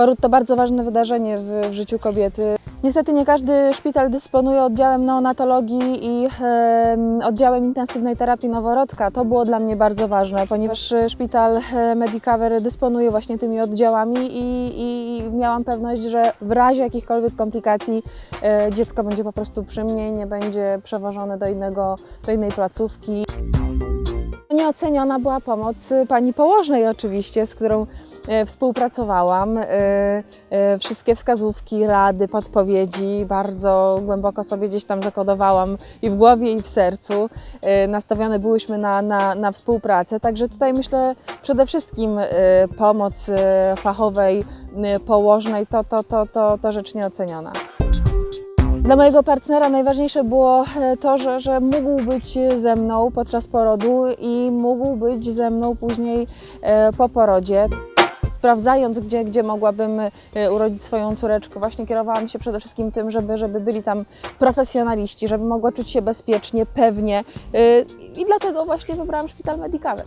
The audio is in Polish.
Poród to bardzo ważne wydarzenie w, w życiu kobiety. Niestety nie każdy szpital dysponuje oddziałem neonatologii i em, oddziałem intensywnej terapii noworodka. To było dla mnie bardzo ważne, ponieważ e, szpital e, Medicover dysponuje właśnie tymi oddziałami i, i miałam pewność, że w razie jakichkolwiek komplikacji e, dziecko będzie po prostu przy mnie nie będzie przewożone do, innego, do innej placówki. Nieoceniona była pomoc y, pani położnej oczywiście, z którą e, współpracowałam. E, e, Wszystkie wskazówki, rady, podpowiedzi bardzo głęboko sobie gdzieś tam zakodowałam i w głowie, i w sercu. Nastawione byłyśmy na, na, na współpracę, także tutaj myślę przede wszystkim pomoc fachowej, położnej to, to, to, to, to rzecz nieoceniona. Dla mojego partnera najważniejsze było e, to, że, że mógł być ze mną podczas porodu i mógł być ze mną później e, po porodzie. Sprawdzając, gdzie, gdzie mogłabym e, urodzić swoją córeczkę, właśnie kierowałam się przede wszystkim tym, żeby, żeby byli tam profesjonaliści, żeby mogła czuć się bezpiecznie, pewnie i dlatego właśnie wybrałam szpital Medicaver.